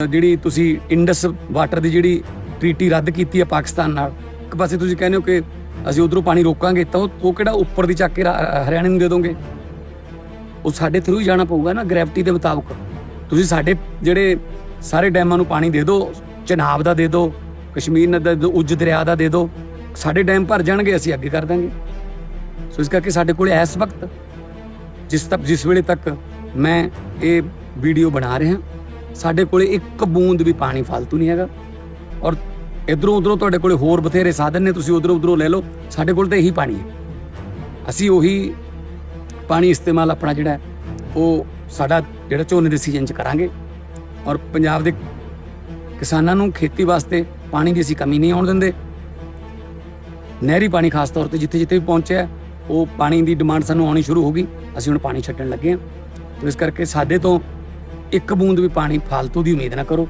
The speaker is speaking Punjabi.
ਜਿਹੜੀ ਤੁਸੀਂ ਇੰਡਸ ਵਾਟਰ ਦੀ ਜਿਹੜੀ ਟ੍ਰੀਟੀ ਰੱਦ ਕੀਤੀ ਹੈ ਪਾਕਿਸਤਾਨ ਨਾਲ, ਇੱਕ ਪਾਸੇ ਤੁਸੀਂ ਕਹਿੰਦੇ ਹੋ ਕਿ ਅਸੀਂ ਉਧਰੋਂ ਪਾਣੀ ਰੋਕਾਂਗੇ, ਤਾਂ ਉਹ ਕਿਹੜਾ ਉੱਪਰ ਦੀ ਚੱਕ ਕੇ ਹਰਿਆਣੇ ਨੂੰ ਦੇ ਦੋਗੇ? ਉਹ ਸਾਡੇ ਥਰੂ ਹੀ ਜਾਣਾ ਪਊਗਾ ਨਾ ਗ੍ਰੈਵਿਟੀ ਦੇ ਮੁਤਾਬਕ। ਤੁਸੀਂ ਸਾਡੇ ਜਿਹੜੇ ਸਾਰੇ ਡੈਮਾਂ ਨੂੰ ਪਾਣੀ ਦੇ ਦਿਓ ਚਨਾਬ ਦਾ ਦੇ ਦਿਓ ਕਸ਼ਮੀਰ ਨਦੀ ਦਾ ਉੱਜ ਦਰਿਆ ਦਾ ਦੇ ਦਿਓ ਸਾਡੇ ਡੈਮ ਭਰ ਜਾਣਗੇ, ਅਸੀਂ ਅੱਗੇ ਕਰ ਦਾਂਗੇ। ਸੋ ਇਸ ਕਰਕੇ ਸਾਡੇ ਕੋਲ ਇਸ ਵਕਤ ਜਿਸ ਤੱਕ ਜਿਸ ਵੇਲੇ ਤੱਕ ਮੈਂ ਇਹ ਵੀਡੀਓ ਬਣਾ ਰਿਹਾ ਸਾਡੇ ਕੋਲੇ ਇੱਕ ਬੂੰਦ ਵੀ ਪਾਣੀ ਫालतू ਨਹੀਂ ਹੈਗਾ। ਔਰ ਇਧਰੋਂ ਉਧਰੋਂ ਤੁਹਾਡੇ ਕੋਲੇ ਹੋਰ ਬਥੇਰੇ ਸਾਧਨ ਨੇ, ਤੁਸੀਂ ਉਧਰੋਂ ਉਧਰੋਂ ਲੈ ਲਓ, ਸਾਡੇ ਕੋਲ ਤਾਂ ਇਹੀ ਪਾਣੀ ਹੈ। ਅਸੀਂ ਉਹੀ ਪਾਣੀ ਇਸਤੇਮਾਲ ਆਪਣਾ ਜਿਹੜਾ ਉਹ ਸਾਡਾ ਜਿਹੜਾ ਝੋਨੇ ਦੇ ਸੀਜ਼ਨ 'ਚ ਕਰਾਂਗੇ। ਔਰ ਪੰਜਾਬ ਦੇ ਕਿਸਾਨਾਂ ਨੂੰ ਖੇਤੀ ਵਾਸਤੇ ਪਾਣੀ ਦੀ ਅਸੀਂ ਕਮੀ ਨਹੀਂ ਆਉਣ ਦਿੰਦੇ। ਨਹਿਰੀ ਪਾਣੀ ਖਾਸ ਤੌਰ ਤੇ ਜਿੱਥੇ ਜਿੱਥੇ ਵੀ ਪਹੁੰਚਿਆ, ਉਹ ਪਾਣੀ ਦੀ ਡਿਮਾਂਡ ਸਾਨੂੰ ਆਉਣੀ ਸ਼ੁਰੂ ਹੋ ਗਈ। ਅਸੀਂ ਹੁਣ ਪਾਣੀ ਛੱਡਣ ਲੱਗੇ ਹਾਂ। ਇਸ ਕਰਕੇ ਸਾਡੇ ਤੋਂ ਇੱਕ ਬੂੰਦ ਵੀ ਪਾਣੀ ਫालतू ਦੀ ਉਮੀਦ ਨਾ ਕਰੋ।